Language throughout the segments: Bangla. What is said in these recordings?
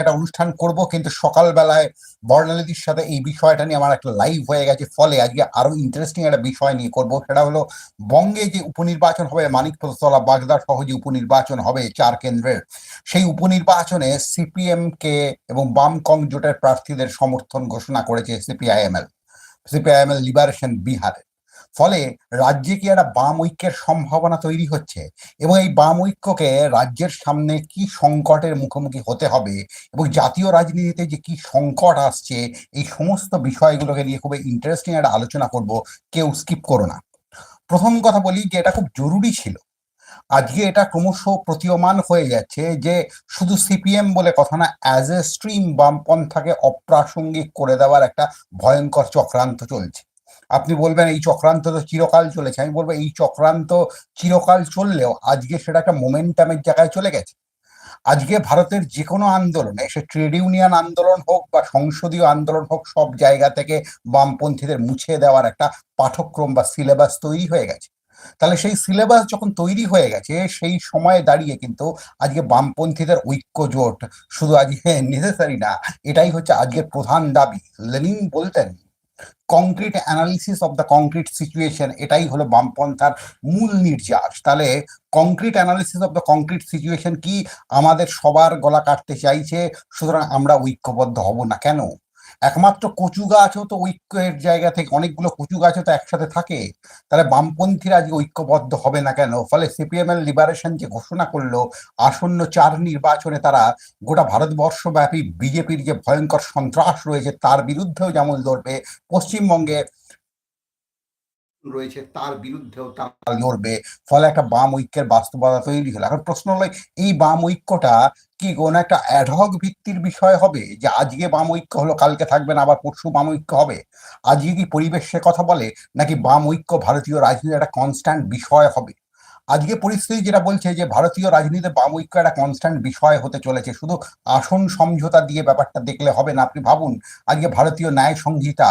একটা অনুষ্ঠান করব, কিন্তু সকালবেলায় বর্ণালীদির সাথে এই বিষয়টা নিয়ে আমার একটা লাইভ হয়ে গেছে। ফলে আজকে আরও ইন্টারেস্টিং একটা বিষয় নিয়ে করব, সেটা হলো বঙ্গে যে উপনির্বাচন হবে মানিকতলা বাগদা সহ যে উপনির্বাচন হবে চার কেন্দ্রের, সেই উপনির্বাচনে সিপিএম কে এবং বাম কং জোটের প্রার্থীদের সমর্থন ঘোষণা করেছে সিপিআইএমএল সিপিআইএমএল লিবারেশন বিহারে ফলে রাজ্যে কি একটা বাম ঐক্যের সম্ভাবনা তৈরি হচ্ছে? এবং এই বাম ঐক্যকে রাজ্যের সামনে কি সংকটের মুখোমুখি হতে হবে? এবং জাতীয় রাজনীতিতে যে কি সংকট আসছে, এই সমস্ত বিষয়গুলোকে নিয়ে খুবই ইন্টারেস্টিং একটা আলোচনা করব। কেউ স্কিপ করো না। প্রথম কথা বলি যে এটা খুব জরুরি ছিল। আজকে এটা ক্রমশ প্রতীয়মান হয়ে যাচ্ছে যে শুধু সিপিএম বলে কথা না অ্যাজ এ স্ট্রিম বামপন্থাকে অপ্রাসঙ্গিক করে দেওয়ার একটা ভয়ঙ্কর চক্রান্ত চলছে। আপনি বলবেন এই চক্রান্ত তো চিরকাল চলেছে। আমি বলব এই চক্রান্ত চিরকাল চললেও আজকে সেটা একটা মোমেন্টামের জায়গায় চলে গেছে। আজকে ভারতের যে কোনো আন্দোলনে, সে ট্রেড ইউনিয়ন আন্দোলন হোক বা সংসদীয় আন্দোলন হোক, সব জায়গা থেকে বামপন্থীদের মুছে দেওয়ার একটা পাঠ্যক্রম বা সিলেবাস তৈরি হয়ে গেছে। তাহলে সেই সিলেবাস যখন তৈরি হয়ে গেছে, সেই সময়ে দাঁড়িয়ে কিন্তু আজকে বামপন্থীদের ঐক্য জোট শুধু আজকে নেসেসারি না, এটাই হচ্ছে আজকের প্রধান দাবি। লেনিন বলতেন concrete analysis of the concrete situation এটাই হলো বামপন্থার মূল নির্যাস। তাহলে concrete analysis of the concrete situation কি আমাদের সবার গলা কাটতে চাইছে, সুতরাং আমরা ঐক্যবদ্ধ হব না কেন? একমাত্র কচু গাছও তো ঐক্যের জায়গা থেকে অনেকগুলো কচু গাছও তো একসাথে থাকে, তাহলে বামপন্থীরা আজকে ঐক্যবদ্ধ হবে না কেন? ফলে সিপিএম এর লিবারেশন যে ঘোষণা করল, আসন্ন চার নির্বাচনে তারা গোটা ভারতবর্ষব্যাপী বিজেপির যে ভয়ঙ্কর সন্ত্রাস রয়েছে, তার বিরুদ্ধেও যেমন ধরবে পশ্চিমবঙ্গে রয়েছে, তার বিরুদ্ধেও তারা লড়বে। ফলে একটা বাম ঐক্যের বাস্তবতা তৈরি হলো। এখন প্রশ্ন হলো, এই বাম ঐক্যটা কি কোন একটা অ্যাডহক ভিত্তির বিষয় হবে? যে আজকে বাম ঐক্য হলো, কালকে থাকবে না, আবার পরশু বাম ঐক্য হবে? আজকে কি পরিবেশের কথা বলে, নাকি বাম ঐক্য ভারতীয় রাজনীতির একটা কনস্ট্যান্ট বিষয় হবে? আজকে পরিস্থিতি যেটা বলছে যে ভারতীয় রাজনীতিতে বাম ঐক্য একটা কনস্ট্যান্ট বিষয় হতে চলেছে। শুধু আসন সমঝোতা দিয়ে ব্যাপারটা দেখলে হবে না, আপনি ভাবুন, আজকে ভারতীয় ন্যায় সংহিতা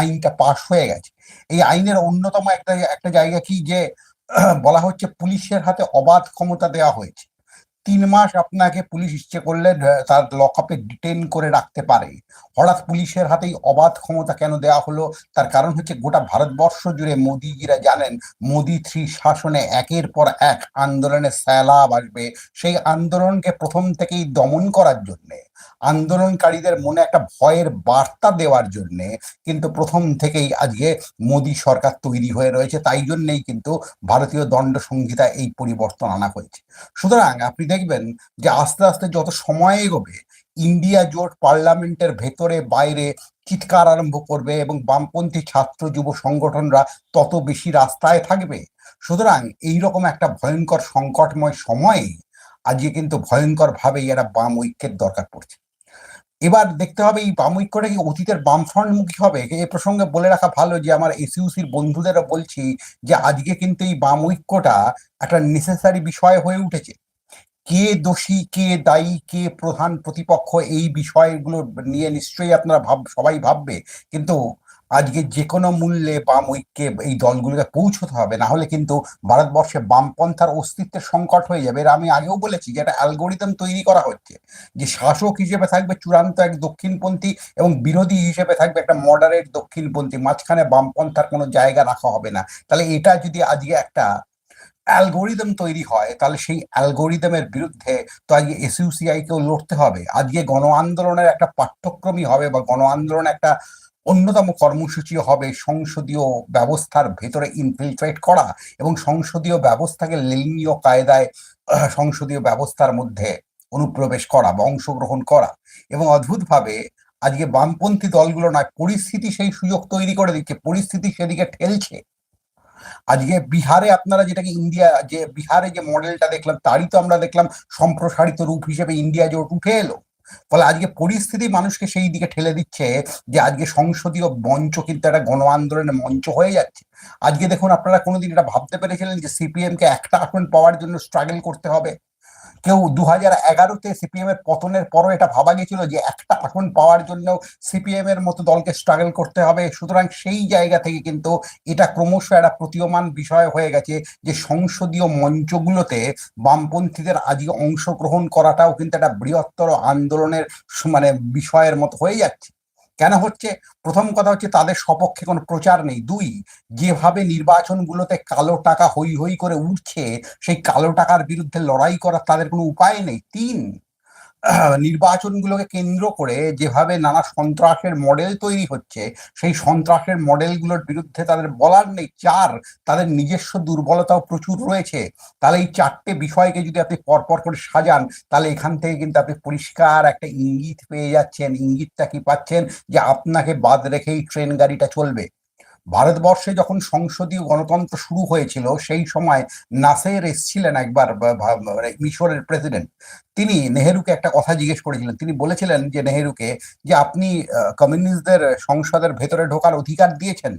আইনটা পাশ হয়ে গেছে। এই আইনের অন্যতম একটা একটা জায়গা কি যে, বলা হচ্ছে পুলিশের হাতে অবাধ ক্ষমতা দেওয়া হয়েছে। তিন মাস আপনাকে পুলিশ ইচ্ছে করলে তার লকআপে ডিটেন করে রাখতে পারে। হঠাৎ পুলিশের হাতেই অবাধ ক্ষমতা কেন দেওয়া হলো? তার কারণ হচ্ছে গোটা ভারতবর্ষ জুড়ে মোদিজিরা জানেন, মোদি থ্রি শাসনে একের পর এক আন্দোলনের স্যালাব আসবে। সেই আন্দোলনকে প্রথম থেকেই দমন করার জন্যে। আন্দোলনকারীদের মনে একটা ভয়ের বার্তা দেওয়ার জন্যে কিন্তু প্রথম থেকেই আজকে মোদী সরকার তৈরি হয়ে রয়েছে, তাই জন্যেই কিন্তু ভারতীয় দণ্ড সংহিতা এই পরিবর্তন আনা হয়েছে। সুতরাং আপনি দেখবেন যে আস্তে আস্তে যত সময় এগোবে, ইন্ডিয়া জোট পার্লামেন্টের ভেতরে বাইরে চিৎকার আরম্ভ করবে এবং বামপন্থী ছাত্র যুব সংগঠনরা তত বেশি রাস্তায় থাকবে। সুতরাং এইরকম একটা ভয়ঙ্কর সংকটময় সময়ে আজকে কিন্তু ভয়ঙ্কর ভাবে এরা বাম ঐক্যের দরকার পড়ছে। এবার দেখতে হবে এই বাম ঐক্যটা কি অতীতের বামফ্রন্টমুখী হবে? এ প্রসঙ্গে বলে রাখা ভালো যে আমার এসইউসির বন্ধুদেরও বলছি যে আজকে কিন্তু এই বাম ঐক্যটা একটা নেসেসারি বিষয় হয়ে উঠেছে। কে দোষী, কে দায়ী, কে প্রধান প্রতিপক্ষ এই বিষয়গুলো নিয়ে নিশ্চয়ই আপনারা ভাব, সবাই ভাববে। কিন্তু আজকে যে কোনো মূল্যে বাম ঐক্যে এই দলগুলোকে পৌঁছতে হবে, না হলে কিন্তু ভারতবর্ষে বামপন্থার অস্তিত্বের সংকট হয়ে যাবে। এর আমি আগেও বলেছি যে একটা অ্যালগোরিদম তৈরি করা হচ্ছে, যে শাসক হিসেবে থাকবে চূড়ান্ত এক দক্ষিণপন্থী এবং বিরোধী হিসেবে থাকবে একটা মডারেট দক্ষিণপন্থী। মাঝখানে বামপন্থার কোনো জায়গা রাখা হবে না। তাহলে এটা যদি আজকে একটা অ্যালগোরিদম তৈরি হয়, তাহলে সেই অ্যালগোরিদমের বিরুদ্ধে তো আজকে এসইউসিআই কেও লড়তে হবে। আজকে গণ আন্দোলনের একটা পাঠ্যক্রমই হবে বা গণ আন্দোলন একটা অন্যতম কর্মসূচি হবে সংসদীয় ব্যবস্থার ভেতরে ইনফিলট্রেট করা এবং সংসদীয় ব্যবস্থাকে লেনীয় কায়দায় সংসদীয় ব্যবস্থার মধ্যে অনুপ্রবেশ করা বা অংশগ্রহণ করা এবং অদ্ভুতভাবে আজকে বামপন্থী দলগুলো নয়, পরিস্থিতি সেই সুযোগ তৈরি করে দিচ্ছে, পরিস্থিতি সেদিকে ঠেলছে। আজকে বিহারে আপনারা যেটাকে ইন্ডিয়া, যে বিহারে যে মডেলটা দেখলাম, তারই তো আমরা দেখলাম সম্প্রসারিত রূপ হিসেবে ইন্ডিয়া জোট উঠে এলো। ফলে আজকে পরিস্থিতি মানুষকে সেই দিকে ঠেলে দিচ্ছে যে আজকে সংসদীয় মঞ্চ কিন্তু একটা গণ আন্দোলনের মঞ্চ হয়ে যাচ্ছে। আজকে দেখুন আপনারা কোনোদিন এটা ভাবতে পেরেছিলেন যে সিপিএমকে একটা আসন পাওয়ার জন্য স্ট্রাগল করতে হবে? কেউ দু হাজার এগারোতে সিপিএম এর পতনের পরও এটা ভাবা গেছিল যে একটা আসন পাওয়ার জন্য সিপিএম এর মতো দলকে স্ট্রাগল করতে হবে। সুতরাং সেই জায়গা থেকে কিন্তু এটা ক্রমশ একটা প্রতীয়মান বিষয় হয়ে গেছে যে সংসদীয় মঞ্চগুলোতে বামপন্থীদের আজকে অংশগ্রহণ করাটাও কিন্তু একটা বৃহত্তর আন্দোলনের মানে বিষয়ের মতো হয়ে যাচ্ছে। কেন হচ্ছে? প্রথম কথা হচ্ছে তাদের সপক্ষে কোনো প্রচার নেই। দুই, যেভাবে নির্বাচনগুলোতে কালো টাকা হই হই করে উঠছে সেই কালো টাকার বিরুদ্ধে লড়াই করার তাদের কোনো উপায় নেই। তিন নির্বাচনগুলোকে কেন্দ্র করে যেভাবে নানা সন্ত্রাসের মডেল তৈরি হচ্ছে, সেই সন্ত্রাসের মডেলগুলোর বিরুদ্ধে তাদের বলার নেই। চার, তাদের নিজস্ব দুর্বলতাও প্রচুর রয়েছে। তাহলে এই চারটে বিষয়কে যদি আপনি পরপর করে সাজান, তাহলে এখান থেকে কিন্তু আপনি পরিষ্কার একটা ইঙ্গিত পেয়ে যাচ্ছেন। ইঙ্গিতটা কি পাচ্ছেন? যে আপনাকে বাদ রেখেই ট্রেন গাড়িটা চলবে। ভারতবর্ষে যখন সংসদীয় গণতন্ত্র শুরু হয়েছিল, সেই সময় নাসের এসছিলেন একবার মানে মিশরের প্রেসিডেন্ট। তিনি নেহেরুকে একটা কথা জিজ্ঞেস করেছিলেন। তিনি বলেছিলেন যে, নেহেরুকে যে আপনি কমিউনিস্টদের সংসদের ভেতরে ঢোকার অধিকার দিয়েছেন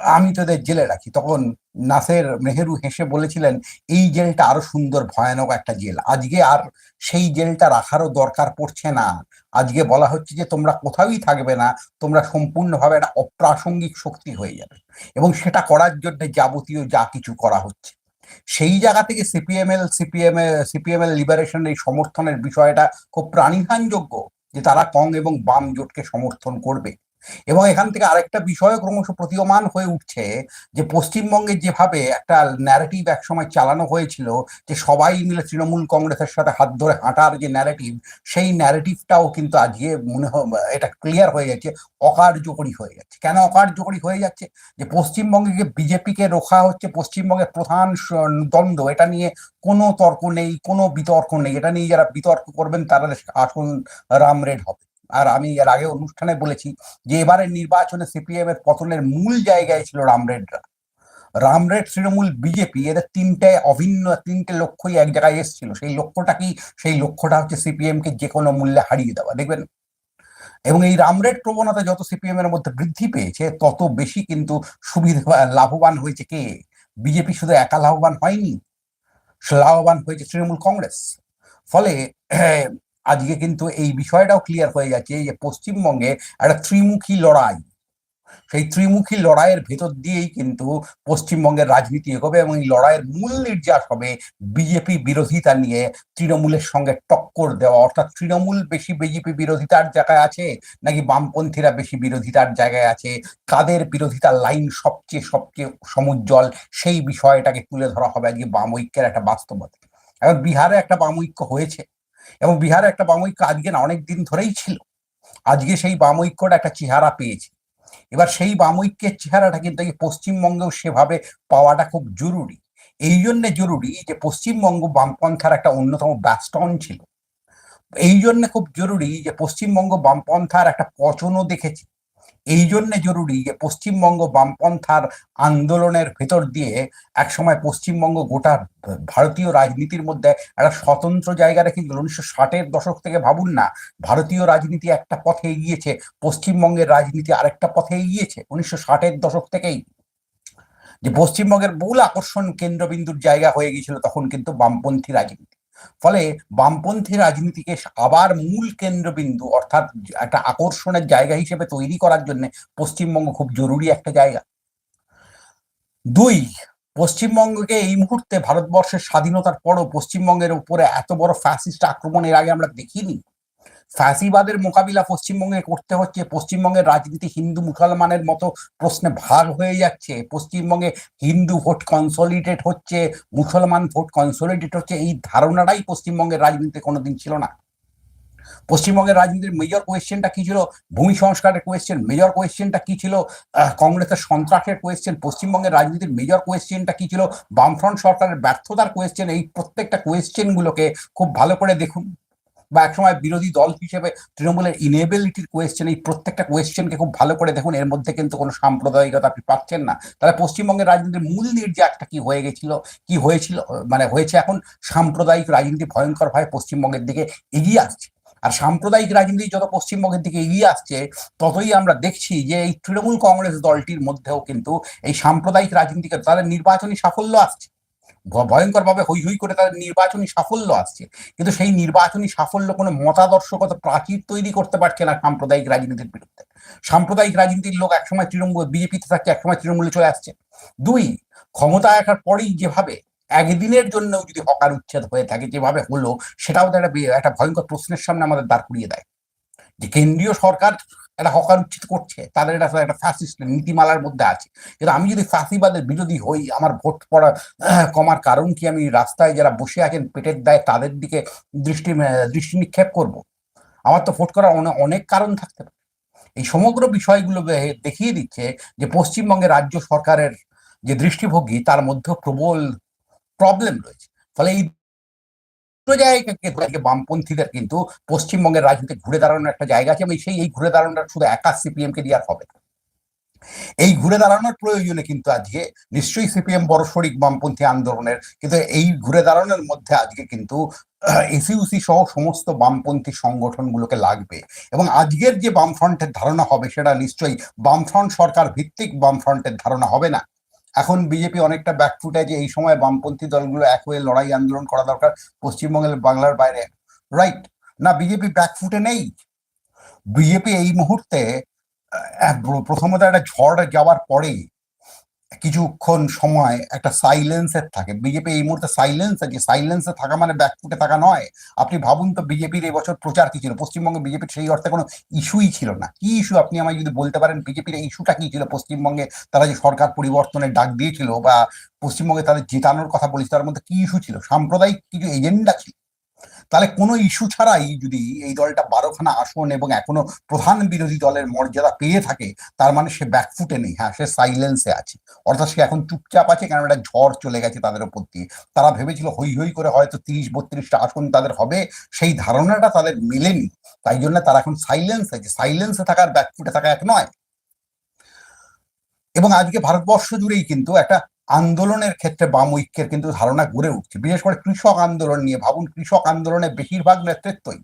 আমি তোদের জেলে রাখি। তখন নাসের নেহেরু হেসে বলেছিলেন, এই জেলটা আরও সুন্দর, ভয়ানক একটা জেল। আজকে আর সেই জেলটা রাখারও দরকার পড়ছে না। আজকে বলা হচ্ছে যে তোমরা কোথাওই থাকবে না, তোমরা সম্পূর্ণভাবে একটা অপ্রাসঙ্গিক শক্তি হয়ে যাবে। এবং সেটা করার জন্য যাবতীয় যা কিছু করা হচ্ছে। সেই জায়গা থেকে সিপিএমএল, সিপিএম সিপিএম এর লিবারেশন এই সমর্থনের বিষয়টা খুব প্রাণীহানযোগ্য যে তারা কং এবং বাম জোটকে সমর্থন করবে। এবং এখান থেকে আরেকটা বিষয় ক্রমশ প্রতীয়মান হয়ে উঠছে যে পশ্চিমবঙ্গে যেভাবে একটা ন্যারেটিভ একসময় চালানো হয়েছিল, যে সবাই মিলে তৃণমূল কংগ্রেসের সাথে হাত ধরে হাঁটার যে ন্যারেটিভ সেই ন্যারেটিভটাও কিন্তু আজকে মনে এটা ক্লিয়ার হয়ে যাচ্ছে অকার্যকরী হয়ে যাচ্ছে কেন অকার্যকরী হয়ে যাচ্ছে? যে পশ্চিমবঙ্গে বিজেপিকে রোখা হচ্ছে, পশ্চিমবঙ্গের প্রধান দ্বন্দ্ব, এটা নিয়ে কোনো তর্ক নেই, কোনো বিতর্ক নেই। এটা নিয়ে যারা বিতর্ক করবেন, তারা আসন রামরেড হবে। আর আমি এর আগে অনুষ্ঠানে বলেছি যে এবারের নির্বাচনে সিপিএম এর পতনের মূল জায়গায় ছিল রামরেডরা রামরেড তৃণমূল বিজেপি এদের তিনটে অভিন্ন, তিনটে লক্ষ্যই এক জায়গায় এসেছিল। সেই লক্ষ্যটা কি? সেই লক্ষ্যটা হচ্ছে সিপিএম কে যে কোনো মূল্যে হারিয়ে দেওয়া, দেখবেন? এবং এই রামরেড প্রবণতা যত সিপিএম এর মধ্যে বৃদ্ধি পেয়েছে, তত বেশি কিন্তু সুবিধা লাভবান হয়েছে কে? বিজেপি শুধু একা লাভবান হয়নি লাভবান হয়েছে তৃণমূল কংগ্রেস। ফলে আজকে কিন্তু এই বিষয়টাও ক্লিয়ার হয়ে যাচ্ছে যে পশ্চিমবঙ্গে একটা ত্রিমুখী লড়াই। সেই ত্রিমুখী লড়াইয়ের ভেতর দিয়েই কিন্তু পশ্চিমবঙ্গের রাজনীতি এগোবে এবং এই লড়াইয়ের মূল নির্যাস হবে বিজেপি বিরোধিতা নিয়ে তৃণমূলের সঙ্গে টক্কর দেওয়া। অর্থাৎ তৃণমূল বেশি বিজেপি বিরোধিতার জায়গায় আছে নাকি বামপন্থীরা বেশি বিরোধিতার জায়গায় আছে? কাদের বিরোধিতার লাইন সবচেয়ে সবচেয়ে সমুজ্জ্বল? সেই বিষয়টাকে তুলে ধরা হবে আজকে বাম ঐক্যের একটা বাস্তবতা। এখন বিহারে একটা বাম ঐক্য হয়েছে। এবং বিহারে একটা বাম ঐক্য আজকে না, অনেক দিন ধরেই ছিল। আজকে সেই বাম ঐক্যটা একটা চেহারা পেয়েছে। এবার সেই বাম ঐক্যের চেহারাটা কিন্তু পশ্চিমবঙ্গেও সেভাবে পাওয়াটা খুব জরুরি। এই জন্যে জরুরি যে পশ্চিমবঙ্গ বামপন্থার একটা অন্যতম ব্যাস্টন ছিল। এই জন্য খুব জরুরি যে পশ্চিমবঙ্গ বামপন্থার একটা পচনও দেখেছে। এই জন্যে জরুরি যে পশ্চিমবঙ্গ বামপন্থার আন্দোলনের ভেতর দিয়ে একসময় পশ্চিমবঙ্গ গোটা ভারতীয় রাজনীতির মধ্যে একটা স্বতন্ত্র জায়গা রেখেছিল উনিশশো ষাটের দশক থেকে ভাবুন না, ভারতীয় রাজনীতি একটা পথে এগিয়েছে, পশ্চিমবঙ্গের রাজনীতি আরেকটা পথে এগিয়েছে উনিশশো ষাটের দশক থেকেই। যে পশ্চিমবঙ্গের মূল আকর্ষণ কেন্দ্রবিন্দুর জায়গা হয়ে গিয়েছিল তখন কিন্তু বামপন্থী রাজনীতি। ফলে বামপন্থী রাজনীতিকে আবার মূল কেন্দ্রবিন্দু অর্থাৎ একটা আকর্ষণের জায়গা হিসেবে তৈরি করার জন্য পশ্চিমবঙ্গ খুব জরুরি একটা জায়গা। দুই, পশ্চিমবঙ্গকে এই মুহূর্তে ভারতবর্ষের স্বাধীনতার পরও পশ্চিমবঙ্গের উপরে এত বড় ফ্যাসিস্ট আক্রমণ এর আগে আমরা দেখিনি। ফ্যাসিবাদের মোকাবিলা পশ্চিমবঙ্গে করতে হচ্ছে। পশ্চিমবঙ্গের রাজনীতি হিন্দু মুসলমানের মতো প্রশ্নে ভাগ হয়ে যাচ্ছে। পশ্চিমবঙ্গে হিন্দু ভোট কনসলিডেট হচ্ছে, মুসলমান ভোট কনসলিডেট হচ্ছে, এই ধারণাটাই পশ্চিমবঙ্গের রাজনীতিতে কোনোদিন ছিল না। পশ্চিমবঙ্গের রাজনীতির মেজর কোয়েশ্চেনটা কি ছিল? ভূমি সংস্কারের কোয়েশ্চেন মেজর কোয়েশ্চেনটা কি ছিল? কংগ্রেসের সন্ত্রাসের কোয়েশ্চেন পশ্চিমবঙ্গের রাজনীতির মেজর কোয়েশ্চেনটা কি ছিল? বামফ্রন্ট সরকারের ব্যর্থতার কোয়েশ্চেন এই প্রত্যেকটা কোয়েশ্চেনগুলোকে খুব ভালো করে দেখুন। বা একসময় বিরোধী দল হিসেবে তৃণমূলের ইনেবিলিটির কোয়েশ্চেন এই প্রত্যেকটা কোয়েশ্চেনকে খুব ভালো করে দেখুন, এর মধ্যে কিন্তু কোনো সাম্প্রদায়িকতা আপনি পাচ্ছেন না। তাহলে পশ্চিমবঙ্গের রাজনীতির মূল নির্যাসটা কি হয়ে গেছিল, কি হয়েছিল মানে হয়েছে এখন সাম্প্রদায়িক রাজনীতি ভয়ঙ্করভাবে পশ্চিমবঙ্গের দিকে এগিয়ে আসছে। আর সাম্প্রদায়িক রাজনীতি যত পশ্চিমবঙ্গের দিকে এগিয়ে আসছে, ততই আমরা দেখছি যে এই তৃণমূল কংগ্রেস দলটির মধ্যেও কিন্তু এই সাম্প্রদায়িক রাজনীতিকে, তাদের নির্বাচনী সাফল্য আসছে। ভয়ঙ্কর ভাবে হই হই করে তাদের নির্বাচনী সাফল্য আসছে। কিন্তু সেই নির্বাচনী সাফল্য কোনো মতাদর্শগত প্রাচীর তৈরি করতে পারছে না সাম্প্রদায়িক রাজনীতির বিরুদ্ধে। সাম্প্রদায়িক রাজনীতির লোক একসময় তৃণমূল বিজেপিতে থাকছে, একসময় তৃণমূলে চলে আসছে। দুই, ক্ষমতা আসার পরেই যেভাবে একদিনের জন্য যদি হকার উচ্ছেদ হয়ে থাকে, যেভাবে হলো, সেটাও তো একটা একটা ভয়ঙ্কর প্রশ্নের সামনে আমাদের দাঁড় করিয়ে দেয়। যে কেন্দ্রীয় সরকার একটা হকার উচিত করছে, তাদের এটা একটা ফ্যাসিস্ট নীতিমালার মধ্যে আছে। কিন্তু আমি যদি ফাঁসিবাদের বিরোধী হই, আমার ভোট পড়া কমার কারণ কি? আমি রাস্তায় যারা বসে আছেন, পেটের দায়ে তাদের দিকে দৃষ্টি দৃষ্টি নিক্ষেপ করব? আমার তো ভোট করার অনে- অনেক কারণ থাকতে পারে। এই সমগ্র বিষয়গুলো দেখিয়ে দিচ্ছে যে পশ্চিমবঙ্গের রাজ্য সরকারের যে দৃষ্টিভঙ্গি, তার মধ্যে প্রবল প্রবলেম রয়েছে। ফলে এই ধরে বামপন্থীদের কিন্তু পশ্চিমবঙ্গের রাজনীতি ঘুরে দাঁড়ানোর একটা জায়গা আছে এবং সেই, এই ঘুরে দাঁড়ানোটা শুধু একা সিপিএম কে দিয়ে হবে। এই ঘুরে দাঁড়ানোর প্রয়োজনে কিন্তু আজকে নিশ্চয়ই সিপিএম বড় শরিক বামপন্থী আন্দোলনের, কিন্তু এই ঘুরে দাঁড়ানোর মধ্যে আজকে কিন্তু এসইউসি সহ সমস্ত বামপন্থী সংগঠনগুলোকে লাগবে এবং আজকের যে বামফ্রন্টের ধারণা হবে সেটা নিশ্চয়ই বামফ্রন্ট সরকার ভিত্তিক বামফ্রন্টের ধারণা হবে না এখন বিজেপি অনেকটা ব্যাকফুটে যে এই সময় বামপন্থী দলগুলো এক হয়ে লড়াই আন্দোলন করা দরকার পশ্চিমবঙ্গের বাংলার বাইরে। রাইট না বিজেপি ব্যাকফুটে নেই। বিজেপি এই মুহূর্তে প্রথমত একটা ঝড় যাওয়ার পরেই কিছুক্ষণ সময় একটা সাইলেন্সের থাকে। বিজেপি এই মুহূর্তে সাইলেন্স আছে সাইলেন্সে থাকা মানে ব্যাকফুটে থাকা নয়। আপনি ভাবুন তো বিজেপির এবছর প্রচার কি ছিল? পশ্চিমবঙ্গে বিজেপির সেই অর্থে কোনো ইস্যুই ছিল না। কি ইস্যু আপনি আমায় যদি বলতে পারেন বিজেপির ইস্যুটা কি ছিল? পশ্চিমবঙ্গে তারা যে সরকার পরিবর্তনের ডাক দিয়েছিল বা পশ্চিমবঙ্গে তাদের জেতানোর কথা বলেছে, তার মধ্যে কি ইস্যু ছিল? সাম্প্রদায়িক কিছু এজেন্ডা ছিল? তাহলে কোনো ইস্যু ছাড়াই যদি এই দলটা বারোখানা আসন এবং এখনও প্রধান বিরোধী দলের মর্যাদা পেয়ে থাকে, তার মানে সে ব্যাকফুটে নেই হ্যাঁ সে সাইলেন্সে আছে। অর্থাৎ সে এখন চুপচাপ আছে কারণ একটা ঝড় চলে গেছে তাদের উপর দিয়ে। তারা ভেবেছিল হই হই করে হয়তো তিরিশ, বত্রিশটা আসন তাদের হবে, সেই ধারণাটা তাদের মেলেনি। তাই জন্য তারা এখন সাইলেন্স আছে। সাইলেন্সে থাকার ব্যাকফুটে থাকা এক নয়। এবং আজকে ভারতবর্ষ জুড়েই কিন্তু একটা আন্দোলনের ক্ষেত্রে বাম ঐক্যের কিন্তু ধারণা গড়ে উঠছে। বিশেষ করে কৃষক আন্দোলন নিয়ে ভাবুন, কৃষক আন্দোলনের বেশিরভাগ নেতৃত্বই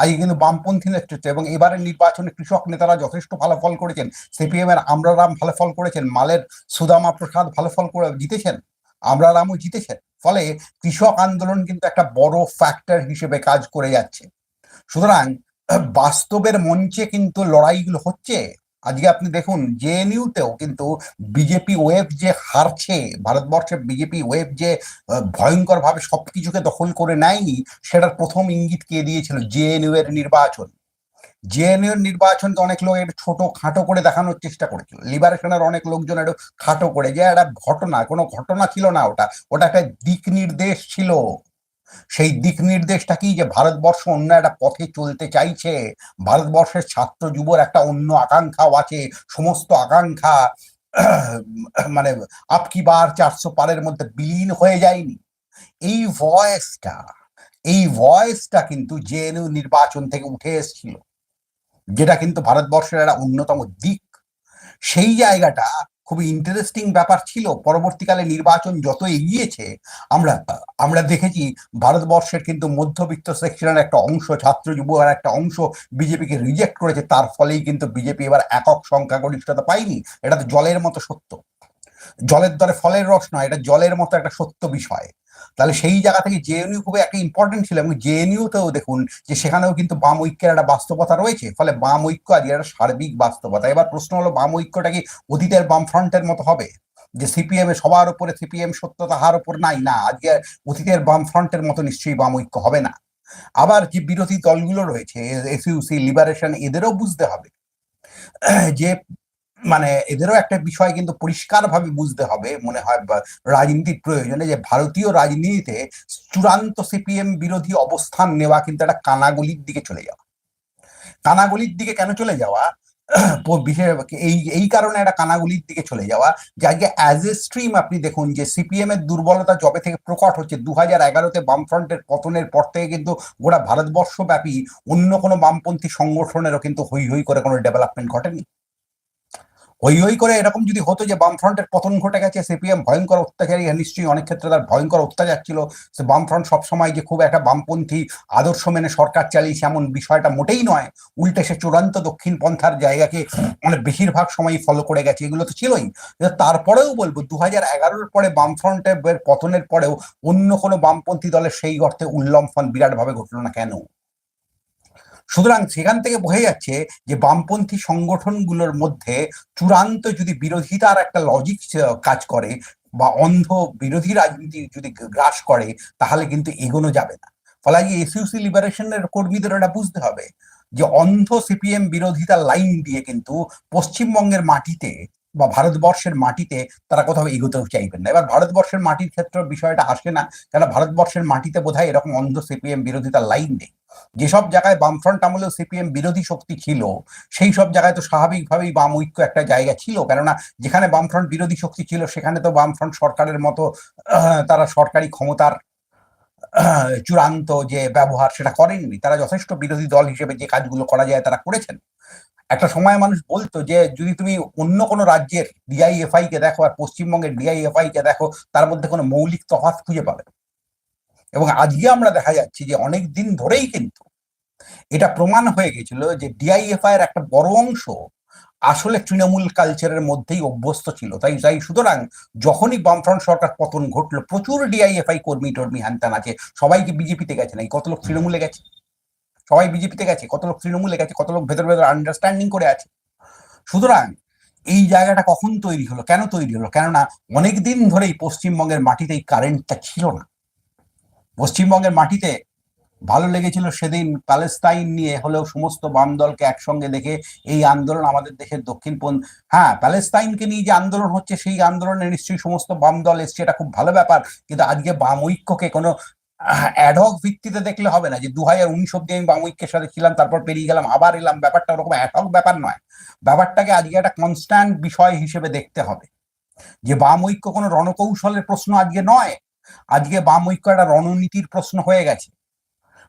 আজকে কিন্তু বামপন্থী নেতৃত্ব এবং এবারের নির্বাচনে কৃষক নেতারা যথেষ্ট ভালো ফল করেছেন। সিপিএম এর আমরারাম ভালো ফল করেছেন, মালের সুদামা প্রসাদ ভালো ফল করে জিতেছেন, আমরারামও জিতেছেন। ফলে কৃষক আন্দোলন কিন্তু একটা বড় ফ্যাক্টর হিসেবে কাজ করে যাচ্ছে। সুতরাং বাস্তবের মঞ্চে কিন্তু লড়াইগুলো হচ্ছে। আজকে আপনি দেখুন জেএনইউতেও কিন্তু বিজেপি ওয়েব যে হারছে ভারতবর্ষে বিজেপি ওয়েব যে ভয়ঙ্কর ভাবে সবকিছুকে দখল করে নেয়নি, সেটার প্রথম ইঙ্গিত কে দিয়েছিল? জেএনইউ এর নির্বাচন। জেএনইউ এর নির্বাচনকে অনেক লোক একটু ছোট খাটো করে দেখানোর চেষ্টা করেছিল। লিবারেশনের অনেক লোকজন একটু খাটো করে, যে একটা ঘটনা, কোনো ঘটনা ছিল না ওটা। ওটা একটা দিক নির্দেশ ছিল। সেই দিক নির্দেশটা কি যে ভারতবর্ষ অন্য একটা পথে চলতে চাইছে? ভারতবর্ষের ছাত্র যুবর একটা অন্য আকাঙ্ক্ষাও আছে, সমস্ত আকাঙ্ক্ষা মানে আপকি বার চারশো পারের মধ্যে বিলীন হয়ে যায়নি? এই ভয়েসটা এই ভয়েসটা কিন্তু জেএনইউ নির্বাচন থেকে উঠে এসেছিল। যেটা কিন্তু ভারতবর্ষের একটা অন্যতম দিক। সেই জায়গাটা খুবই ইন্টারেস্টিং ব্যাপার ছিল। পরবর্তীকালে নির্বাচন যত এগিয়েছে, আমরা আমরা দেখেছি ভারতবর্ষের কিন্তু মধ্যবিত্ত সেকশনের একটা অংশ, ছাত্র যুবকের একটা অংশ বিজেপিকে রিজেক্ট করেছে। তার ফলেই কিন্তু বিজেপি এবার একক সংখ্যাগরিষ্ঠতা পায়নি। এটা তো জলের মতো সত্য। জলের দরে ফলের রস নয়, এটা জলের মতো একটা সত্য বিষয়। তাহলে সেই জায়গা থেকে জেএনইউ খুবই একটা ইম্পর্টেন্ট ছিল এবং জেএনইউতেও দেখুন যে সেখানেও কিন্তু বাম ঐক্যের একটা বাস্তবতা রয়েছে। ফলে বাম ঐক্য আজকে একটা সার্বিক বাস্তবতা। এবার প্রশ্ন হলো, বাম ঐক্যটা কি অতীতের বাম ফ্রন্টের মতো হবে? যে সিপিএম এ সবার উপরে সিপিএম সত্য তাহার উপর নাই? না, আজকে অতীতের বাম ফ্রন্টের মতো নিশ্চয়ই বাম ঐক্য হবে না। আবার যে বিরোধী দলগুলো রয়েছে এসইউসি লিবারেশন, এদেরও বুঝতে হবে যে মানে এদেরও একটা বিষয় কিন্তু পরিষ্কারভাবে বুঝতে হবে, মনে হয় রাজনীতির প্রয়োজনে যে ভারতীয় রাজনীতিতে চূড়ান্ত সিপিএম বিরোধী অবস্থান নেওয়া কিন্তু একটা কানাগলির দিকে চলে যাওয়া। কানাগলির দিকে কেন চলে যাওয়া? এই এই কারণে একটা কানাগুলির দিকে চলে যাওয়া। যে আজকে অ্যাজ এ স্ট্রিম আপনি দেখুন যে সিপিএম এর দুর্বলতা জবে থেকে প্রকট হচ্ছে দু হাজার এগারোতে বামফ্রন্টের পতনের পর থেকে কিন্তু গোটা ভারতবর্ষ ব্যাপী অন্য কোনো বামপন্থী সংগঠনেরও কিন্তু হই হই করে কোনো ডেভেলপমেন্ট ঘটেনি। হই হই করে এরকম যদি হতো যে বামফ্রন্টের পতন ঘটে গেছে, সিপিএম ভয়ঙ্কর অত্যাচারী নিশ্চয়ই অনেক ক্ষেত্রে তার ভয়ঙ্কর অত্যাচার ছিল। সে বামফ্রন্ট সবসময় যে খুব একটা বামপন্থী আদর্শ মেনে সরকার চালিয়েছে এমন বিষয়টা মোটেই নয়। উল্টে সে চূড়ান্ত দক্ষিণ পন্থার জায়গাকে মানে বেশিরভাগ সময়ই ফলো করে গেছে, এগুলো তো ছিলই। তারপরেও বলব দু হাজার এগারোর পরে বামফ্রন্টের পতনের পরেও অন্য কোনো বামপন্থী দলের সেই অর্থে উল্লম্ফন বিরাটভাবে ঘটলো না কেন? সুতরাং সেখান থেকে বোঝা যাচ্ছে যে বামপন্থী সংগঠনগুলোর মধ্যে চূড়ান্ত যদি বিরোধিতার একটা লজিক কাজ করে বা অন্ধ বিরোধী রাজনীতি যদি গ্রাস করে, তাহলে কিন্তু এগোনো যাবে না। ফলে এসইউসি লিবারেশনের কর্মীদের এটা বুঝতে হবে যে অন্ধ সিপিএম বিরোধিতা লাইন দিয়ে কিন্তু পশ্চিমবঙ্গের মাটিতে বা ভারতবর্ষের মাটিতে তারা কোথাও এগোতেও চাইবেন না। এবার ভারতবর্ষের মাটির ক্ষেত্রে বিষয়টা আসে না কেন ভারতবর্ষের মাটিতে বোধহয় এরকম অন্ধ সিপিএম বিরোধিতার লাইন নেই। যেসব জায়গায় বামফ্রন্ট আমলেও সিপিএম বিরোধী শক্তি ছিল, সেই সব জায়গায় তো স্বাভাবিকভাবেই বাম ঐক্য একটা জায়গা ছিল, কেননা যেখানে বামফ্রন্ট বিরোধী শক্তি ছিল, সেখানে তো বামফ্রন্ট সরকারের মতো তারা সরকারি ক্ষমতার চূড়ান্ত যে ব্যবহার সেটা করেননি। তারা যথেষ্ট বিরোধী দল হিসেবে যে কাজগুলো করা যায় তারা করেছেন। একটা সময় মানুষ বলতো যে, যদি তুমি অন্য কোনো রাজ্যের ডিআইএফআই কে দেখো আর পশ্চিমবঙ্গের ডিআইএফআই কে দেখো, তার মধ্যে কোনো মৌলিক তফাৎ খুঁজে পাবে। এবং আজকে আমরা দেখা যাচ্ছি যে অনেক দিন ধরেই কিন্তু এটা প্রমাণ হয়ে গেছিল যে ডিআইএফআই এর একটা বড় অংশ আসলে তৃণমূল কালচারের মধ্যেই অভ্যস্ত ছিল, তাই তাই সুতরাং যখনই বামফ্রন্ট সরকার পতন ঘটলো, প্রচুর ডিআইএফআই কর্মী টর্মী হ্যানত্যান আছে, সবাইকে বিজেপিতে গেছে না কত লোক তৃণমূলে গেছে? সবাই বিজেপিতে গেছে, কত লোক তৃণমূলে গেছে, কত লোক ভেতর ভেতর আন্ডারস্ট্যান্ডিং করে আছে? সুতরাং এই জায়গাটা কখন তৈরি হলো, কেন তৈরি হলো? কেননা অনেকদিন ধরেই পশ্চিমবঙ্গের মাটিতে এই কারেন্টটা ছিল না। পশ্চিমবঙ্গের মাটিতে ভালো লেগেছিল সেদিন প্যালেস্তাইন নিয়ে হলেও সমস্ত বাম দলকে একসঙ্গে দেখে এই আন্দোলন আমাদের দেশের দক্ষিণ হ্যাঁ প্যালেস্তাইনকে নিয়ে যে আন্দোলন হচ্ছে সেই আন্দোলনে নিশ্চয়ই সমস্ত বাম দল এসছে, এটা খুব ভালো ব্যাপার। কিন্তু আজকে বাম ঐক্যকে কোনো অ্যাডহক ভিত্তিতে দেখলে হবে না যে দু হাজার উনিশ অব্দি আমি বাম ঐক্যের সাথে ছিলাম, তারপর পেরিয়ে গেলাম, আবার এলাম। ব্যাপারটা ওরকম অ্যাডহক ব্যাপার নয়। ব্যাপারটাকে আজকে একটা কনস্ট্যান্ট বিষয় হিসেবে দেখতে হবে। যে বাম ঐক্য কোনো রণকৌশলের প্রশ্ন আজকে নয়। আজকে বাম ঐক্য একটা রণনীতির প্রশ্ন হয়ে গেছে।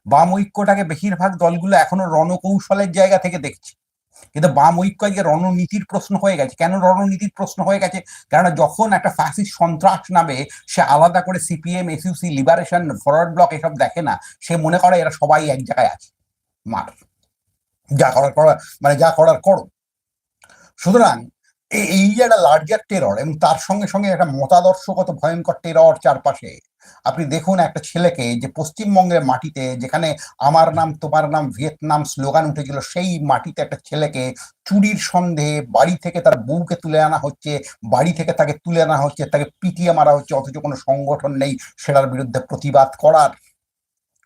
বাম ঐক্যটাকে বেশিরভাগ দলগুলো এখনও রণকৌশলের জায়গা থেকে দেখছে। কিন্তু বাম ঐক্য আজকে রণনীতির প্রশ্ন হয়ে গেছে। কেন রণনীতির প্রশ্ন হয়ে গেছে? কেননা যখন একটা ফ্যাসিস সন্ত্রাস নামে সে আলাদা করে CPM SUC liberation forward bloc এসব দেখে না, সে মনে করে এরা সবাই এক জায়গায় আছে। মার। যা করার করা মানে যা করার করো। সুতরাং এই যে একটা লার্জার টেরর এবং তার সঙ্গে সঙ্গে একটা মতাদর্শগত ভয়ঙ্কর টেরর চারপাশে আপনি দেখুন একটা ছেলেকে যে পশ্চিমবঙ্গের মাটিতে, যেখানে আমার নাম, তোমার নাম, ভিয়েতনাম স্লোগান উঠেছিল, সেই মাটিতে একটা ছেলেকে চুরির সন্দেহে বাড়ি থেকে তার বউকে তুলে আনা হচ্ছে, বাড়ি থেকে তাকে তুলে আনা হচ্ছে, তাকে পিটিয়ে মারা হচ্ছে, অথচ কোনো সংগঠন নেই সেটার বিরুদ্ধে প্রতিবাদ করার।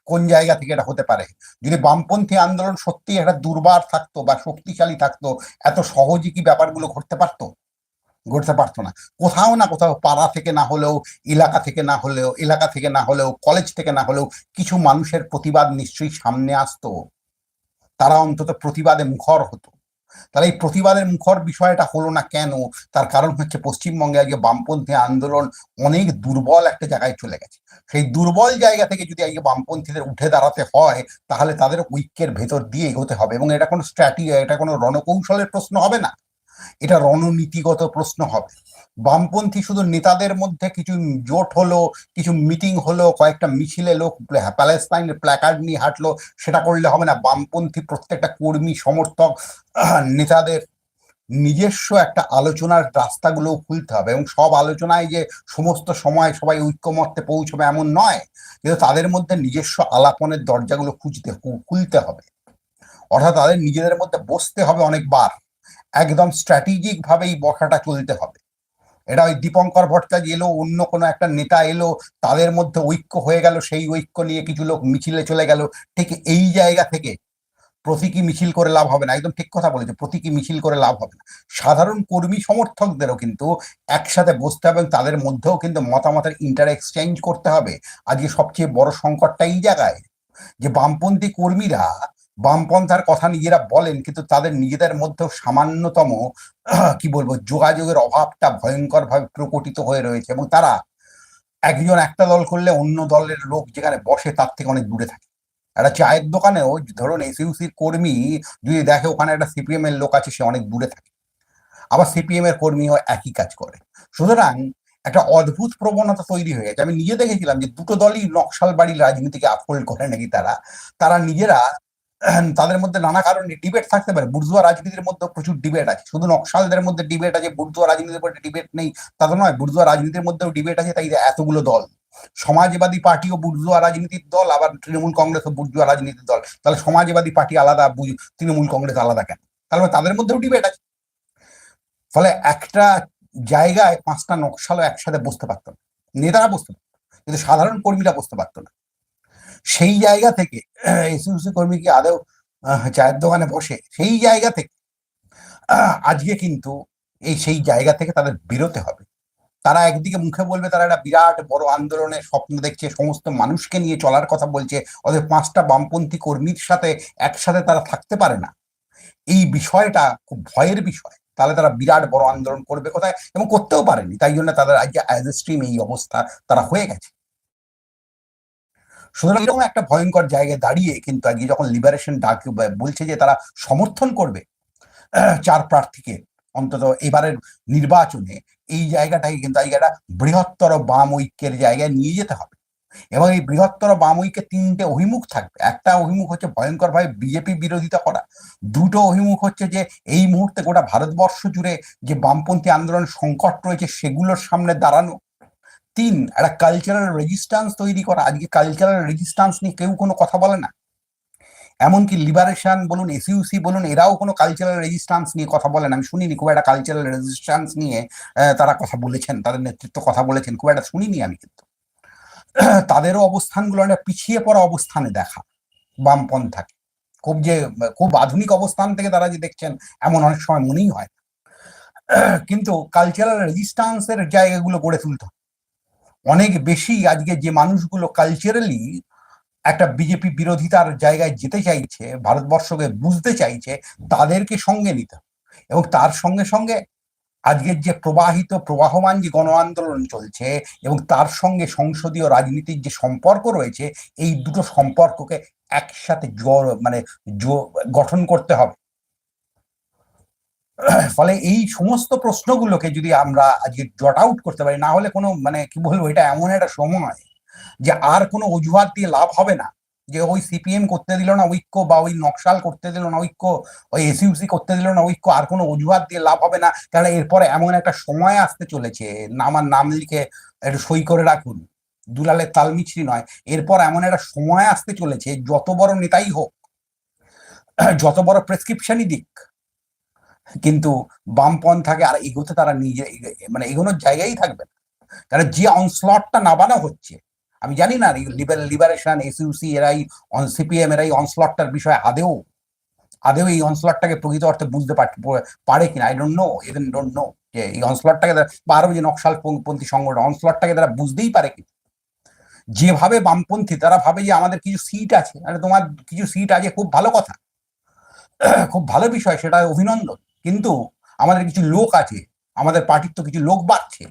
কোন জায়গা থেকে এটা হতে পারে? যদি বামপন্থী আন্দোলন সত্যি একটা দুর্বার থাকতো বা শক্তিশালী থাকতো, এত সহজে কি ব্যাপারগুলো ঘটতে পারতো? ঘটতে পারতো না। কোথাও না কোথাও, পাড়া থেকে না হলেও, এলাকা থেকে না হলেও, এলাকা থেকে না হলেও কলেজ থেকে না হলেও কিছু মানুষের প্রতিবাদ নিশ্চয়ই সামনে আসতো। তারা অন্তত প্রতিবাদে মুখর হতো। তাহলে এই প্রতিবাদের মুখর বিষয়টা হলো না কেন? তার কারণ হচ্ছে পশ্চিমবঙ্গে আজকে বামপন্থী আন্দোলন অনেক দুর্বল একটা জায়গায় চলে গেছে। সেই দুর্বল জায়গা থেকে যদি আজকে বামপন্থীদের উঠে দাঁড়াতে হয়, তাহলে তাদের ঐক্যের ভেতর দিয়ে এগোতে হবে এবং এটা কোনো স্ট্র্যাটেজি, এটা কোনো রণকৌশলের প্রশ্ন হবে না। এটা রণনীতিগত প্রশ্ন হবে। বামপন্থী শুধু নেতাদের মধ্যে কিছু জোট হলো, কিছু মিটিং হলো, কয়েকটা মিছিলে লোক প্যালেস্তাইনের প্ল্যাকার্ড নিয়ে হাঁটলো, সেটা করলে হবে না। বামপন্থী প্রত্যেকটা কর্মী, সমর্থক, নেতাদের নিজস্ব একটা আলোচনার রাস্তাগুলো খুলতে হবে এবং সব আলোচনায় যে সমস্ত সময় সবাই ঐক্যমত্যে পৌঁছবে এমন নয়, কিন্তু তাদের মধ্যে নিজস্ব আলাপনের দরজাগুলো খুঁজতে, খুলতে হবে। অর্থাৎ তাদের নিজেদের মধ্যে বসতে হবে অনেকবার। একদম স্ট্র্যাটেজিক ভাবে এই বসাটা চলতে হবে। এটা ওই দীপঙ্কর ভট্টাচার্য এলো, অন্য কোনো একটা নেতা এলো, তাদের মধ্যে ঐক্য হয়ে গেল, সেই ঐক্য নিয়ে কিছু লোক মিছিলে চলে গেল, ঠিক এই জায়গা থেকে প্রতীকী মিছিল করে লাভ হবে না। একদম ঠিক কথা বলেছে, প্রতীকী মিছিল করে লাভ হবে না। সাধারণ কর্মী সমর্থকদেরও কিন্তু একসাথে বসতে হবে এবং তাদের মধ্যেও কিন্তু মতামতের ইন্টার এক্সচেঞ্জ করতে হবে। আজকে সবচেয়ে বড় সংকটটা এই জায়গায় যে বামপন্থী কর্মীরা বামপন্থার কথা নিজেরা বলেন, কিন্তু তাদের নিজেদের মধ্যেও সামান্যতম, কি বলব, যোগাযোগের অভাবটা ভয়ঙ্কর ভাবে প্রকটিত হয়ে রয়েছে এবং তারা একজন একটা দল করলে অন্য দলের লোক যেখানে বসে তার থেকে অনেক দূরে থাকে। একটা চায়ের দোকানেও ধরুন এসইউসির কর্মী যদি দেখে ওখানে একটা সিপিএম এর লোক আছে, সে অনেক দূরে থাকে। আবার সিপিএম এর কর্মীও একই কাজ করে। সুতরাং একটা অদ্ভুত প্রবণতা তৈরি হয়ে গেছে। আমি নিজে দেখেছিলাম যে দুটো দলই নকশাল বাড়ির রাজনীতিকে আপহোল্ড করে নাকি তারা। তারা নিজেরা তাদের মধ্যে নানা কারণে ডিবেট থাকতে পারে। বুর্জুয়া রাজনীতির মধ্যে প্রচুর ডিবেট আছে। শুধু নকশালদের মধ্যে ডিবেট আছে, বুর্জুয়া রাজনীতির মধ্যে ডিবেট নেই, তা নয়। বুর্জুয়া রাজনীতির মধ্যেও ডিবেট আছে, তাই এতগুলো দল। সমাজবাদী পার্টিও বুর্জুয়া রাজনীতির দল, আবার তৃণমূল কংগ্রেস ও বুর্জুয়া রাজনীতির দল। তাহলে সমাজবাদী পার্টি আলাদা তৃণমূল কংগ্রেস আলাদা কেন? তাহলে তাদের মধ্যেও ডিবেট আছে। ফলে একটা জায়গায় পাঁচটা নকশালও একসাথে বসতে পারতো না। নেতারা বসতে পারতো কিন্তু সাধারণ কর্মীরা বসতে পারতো না। সেই জায়গা থেকে এসইউসি কর্মী কি আদৌ চায়ের দোকানে বসে সেই জায়গা থেকে আজকে কিন্তু এই সেই জায়গা থেকে তাদের বেরোতে হবে। তারা একদিকে মুখে বলবে তারা একটা বিরাট বড় আন্দোলনের স্বপ্ন দেখছে, সমস্ত মানুষকে নিয়ে চলার কথা বলছে ওদের পাঁচটা বামপন্থী কর্মীর সাথে একসাথে তারা থাকতে পারে না। এই বিষয়টা খুব ভয়ের বিষয়। তাহলে তারা বিরাট বড় আন্দোলন করবে কোথায়? এবং করতেও পারেনি। তাই জন্য তাদের আজকে অ্যাজ এ স্ট্রিম এই অবস্থা তারা হয়ে গেছে। সুতরাং এরকম একটা ভয়ঙ্কর জায়গায় দাঁড়িয়ে কিন্তু আজকে যখন লিবারেশন ডাক বলছে যে তারা সমর্থন করবে চার প্রার্থীকে, অন্তত এবারের নির্বাচনে, এই জায়গাটাকে কিন্তু জায়গাটা বৃহত্তর বাম ঐক্যের জায়গায় নিয়ে যেতে হবে। এবং এই বৃহত্তর বাম ঐক্যে তিনটে অভিমুখ থাকবে। একটা অভিমুখ হচ্ছে ভয়ঙ্কর ভাবে বিজেপি বিরোধিতা করা। দুটো অভিমুখ হচ্ছে যে এই মুহূর্তে গোটা ভারতবর্ষ জুড়ে যে বামপন্থী আন্দোলন সংকট রয়েছে, সেগুলোর সামনে দাঁড়ানো। তিন, একটা কালচারাল রেজিস্ট্যান্স তৈরি করা। আজকে কালচারাল রেজিস্ট্যান্স নিয়ে কেউ কোনো কথা বলে না। এমনকি লিবারেশন বলুন এসইউসি বলুন, এরাও কোনো কালচারাল রেজিস্ট্যান্স নিয়ে কথা বলেন আমি শুনিনি, খুব একটা কালচারাল রেজিস্ট্যান্স নিয়ে তারা কথা বলেছেন, তাদের নেতৃত্ব কথা বলেছেন, খুব একটা শুনিনি আমি কিন্তু। তাদেরও অবস্থানগুলো একটা পিছিয়ে পড়া অবস্থানে দেখা, বামপন্থাকে। খুব যে, খুব আধুনিক অবস্থান থেকে তারা যে দেখছেন, এমন অনেক সময় মনেই হয় কিন্তু কালচারাল রেজিস্ট্যান্সের জায়গাগুলো গড়ে তুলতে অনেক বেশি আজকে যে মানুষগুলো কালচারালি একটা বিজেপি বিরোধিতার জায়গায় যেতে চাইছে, ভারতবর্ষকে বুঝতে চাইছে, তাদেরকে সঙ্গে নিতে এবং তার সঙ্গে সঙ্গে আজকের যে প্রবাহিত, প্রবাহমান যে গণ আন্দোলন চলছে এবং তার সঙ্গে সংসদীয় রাজনীতির যে সম্পর্ক রয়েছে, এই দুটো সম্পর্ককে একসাথে মানে গঠন করতে হবে। ফলে এই সমস্ত প্রশ্নগুলোকে যদি আমরা আজকে জট আউট করতে পারি, না হলে কোনো মানে কি বলব, এটা এমন একটা সময় যে আর কোনো অজুহাত দিয়ে লাভ হবে না। যে ওই সিপিএম করতে দিল না ঐক্য বা ওই নকশাল করতে দিল না ঐক্য, ওই এসইউসি করতে দিল না ঐক্য, আর কোনো অজুহাত দিয়ে লাভ হবে না। কারণ এরপরে এমন একটা সময় আসতে চলেছে। আমার নাম লিখে একটু সই করে রাখুন। দুলালের তালমিছরি নয়। এরপর এমন একটা সময় আসতে চলেছে, যত বড় নেতাই হোক, যত বড় প্রেসক্রিপশনই দিক কিন্তু বামপন্থাকে আর এগোতে তারা নিজে মানে এগোনোর জায়গায় থাকবে না। কারণ যে অনস্লটটা নাবানো হচ্ছে, আমি জানি না লিবারেশন এসইউসি এরাই অন সিপিএম এরাই অনস্লটটার বিষয়ে আদেও আদেও এই অনস্লটটাকে প্রকৃত অর্থে বুঝতে পারে কিনা I don't know even don't know যে এই অনস্লটটাকে আরও যে নকশাল পন্থী সংগঠন অনস্লটটাকে তারা বুঝতেই পারে কি যেভাবে বামপন্থী, তারা ভাবে যে আমাদের কিছু সিট আছে মানে তোমার কিছু সিট আছে, খুব ভালো কথা। খুব ভালো বিষয়, সেটা অভিনন্দন। কিন্তু আমাদের কিছু লোক আছে, আমাদের পার্টির তো কিছু লোক বাড়ছে।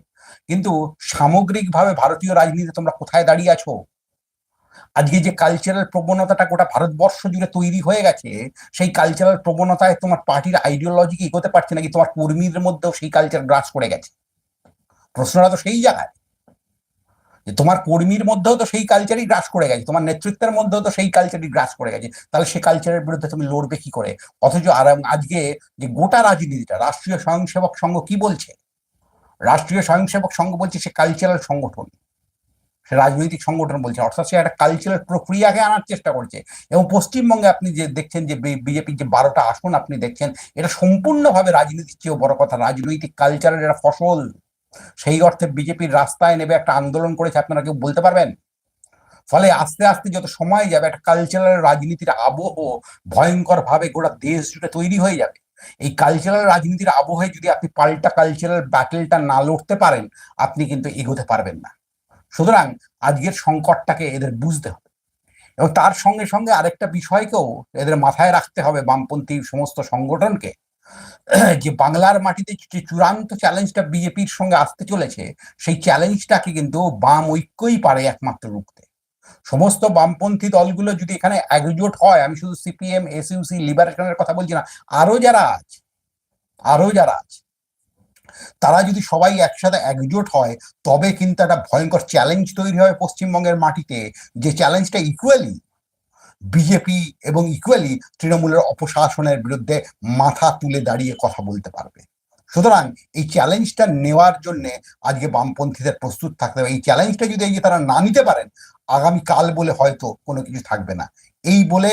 কিন্তু সামগ্রিকভাবে ভারতীয় রাজনীতি তোমরা কোথায় দাঁড়িয়ে আছো? আজকে যে কালচারাল প্রবণতাটা গোটা ভারতবর্ষ জুড়ে তৈরি হয়ে গেছে, সেই কালচারাল প্রবণতায় তোমার পার্টির আইডিওলজি এগোতে পারছে নাকি? তোমার কর্মীদের মধ্যেও সেই কালচার গ্রাস করে গেছে। প্রশ্নটা তো সেই জায়গায়। যে তোমার কর্মীর মধ্যেও তো সেই কালচারই গ্রাস করে গেছে, তোমার নেতৃত্বের মধ্যেও তো সেই কালচারই গ্রাস করে গেছে। তাহলে সেই কালচারের বিরুদ্ধে তুমি লড়বে কি করে? অথচ আর আজকে যে গোটা রাজনীতিটা, রাষ্ট্রীয় স্বয়ংসেবক সংঘ কি বলছে? রাষ্ট্রীয় স্বয়ংসেবক সংঘ বলছে সে কালচারাল সংগঠন। সে রাজনৈতিক সংগঠন বলছে, অর্থাৎ সে একটা কালচারাল প্রক্রিয়াকে আনার চেষ্টা করছে। এবং পশ্চিমবঙ্গে আপনি যে দেখছেন যে বিজেপির যে বারোটা আসন আপনি দেখছেন, এটা সম্পূর্ণভাবে রাজনীতির চেয়েও বড় কথা, রাজনৈতিক কালচারের একটা ফসল। সেই অর্থে বিজেপির রাস্তায় নেবে একটা আন্দোলন করেছে, আপনারা কেউ বলতে পারবেন? ফলে আস্তে আস্তে যত সময় যাবে, একটা কালচারাল রাজনীতির আবহ ভয়ঙ্কর ভাবে গোটা দেশ জুড়ে তৈরি হয়ে যাবে। এই কালচারাল রাজনীতির আবহে যদি আপনি পাল্টা কালচারাল ব্যাটেলটা না লড়তে পারেন, আপনি কিন্তু এগোতে পারবেন না। সুতরাং আজকের সংকটটাকে এদের বুঝতে হবে। এবং তার সঙ্গে সঙ্গে আরেকটা বিষয়কেও এদের মাথায় রাখতে হবে বামপন্থী সমস্ত সংগঠনকে। যে বাংলার মাটিতে যে চূড়ান্ত চ্যালেঞ্জটা বিজেপির সঙ্গে আসতে চলেছে, সেই চ্যালেঞ্জটাকে কিন্তু বাম ঐক্যই পারে একমাত্র রুখতে। সমস্ত বামপন্থী দলগুলো যদি এখানে একজোট হয়, আমি শুধু সিপিএম এসইউসি লিবারেশনের কথা বলছি না, আরও যারা আছে, আরও যারা আছে, তারা যদি সবাই একসাথে একজোট হয়, তবে কিন্তু একটা ভয়ঙ্কর চ্যালেঞ্জ তৈরি হয় পশ্চিমবঙ্গের মাটিতে, যে চ্যালেঞ্জটা ইকুয়ালি বিজেপি এবং ইকুয়ালি তৃণমূলের অপশাসনের বিরুদ্ধে মাথা তুলে দাঁড়িয়ে কথা বলতে পারবে। সুতরাং এই চ্যালেঞ্জটা নেওয়ার জন্য আজকে বামপন্থীদের প্রস্তুত থাকতে হবে। এই চ্যালেঞ্জটা যদি এই তারা না নিতে পারেন আগামী কাল বলে হয়তো কোনো কিছু থাকবে না। এই বলে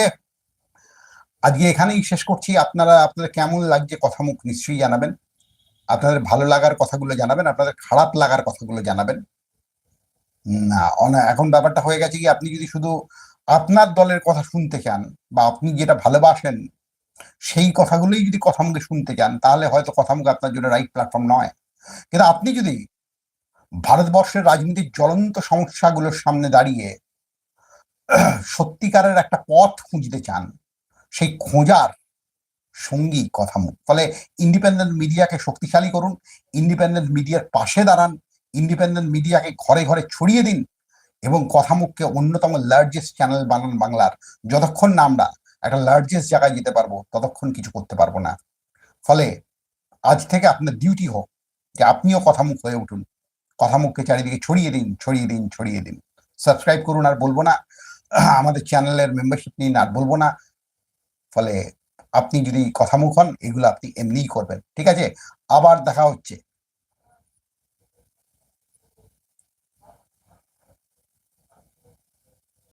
আজকে এখানেই শেষ করছি। আপনারা, আপনাদের কেমন লাগছে কথা মুখ নিশ্চয়ই জানাবেন। আপনাদের ভালো লাগার কথাগুলো জানাবেন, আপনাদের খারাপ লাগার কথাগুলো জানাবেন। না এখন ব্যাপারটা হয়ে গেছে কি, আপনি যদি শুধু আপনার দলের কথা শুনতে চান বা আপনি যেটা ভালোবাসেন, সেই কথাগুলোই যদি কথা মুখে শুনতে চান, তাহলে হয়তো কথা মুখে আপনার জন্য রাইট প্ল্যাটফর্ম নয়। কিন্তু আপনি যদি ভারতবর্ষের রাজনীতির জ্বলন্ত সমস্যাগুলোর সামনে দাঁড়িয়ে সত্যিকারের একটা পথ খুঁজতে চান, সেই খোঁজার সঙ্গী কথা মুখ ফলে ইন্ডিপেন্ডেন্ট মিডিয়াকে শক্তিশালী করুন ইন্ডিপেন্ডেন্ট মিডিয়ার পাশে দাঁড়ান ইন্ডিপেন্ডেন্ট মিডিয়াকে ঘরে ঘরে ছড়িয়ে দিন এবং কথামুখকে অন্যতম লার্জেস্ট চ্যানেল বানান বাংলার। যতক্ষণ না আমরা একটা লার্জেস্ট জায়গায় যেতে পারব, ততক্ষণ কিছু করতে পারব না। ফলে আজ থেকে আপনার ডিউটি হোক যে আপনিও কথামুখ হয়ে উঠুন। কথামুখকে চারিদিকে ছড়িয়ে দিন ছড়িয়ে দিন ছড়িয়ে দিন। সাবস্ক্রাইব করুন আর বলব না। আমাদের চ্যানেলের মেম্বারশিপ নিন আর বলব না। ফলে আপনি যদি কথামুখ হন, এগুলো আপনি এমনিই করবেন। ঠিক আছে? আবার দেখা হচ্ছে।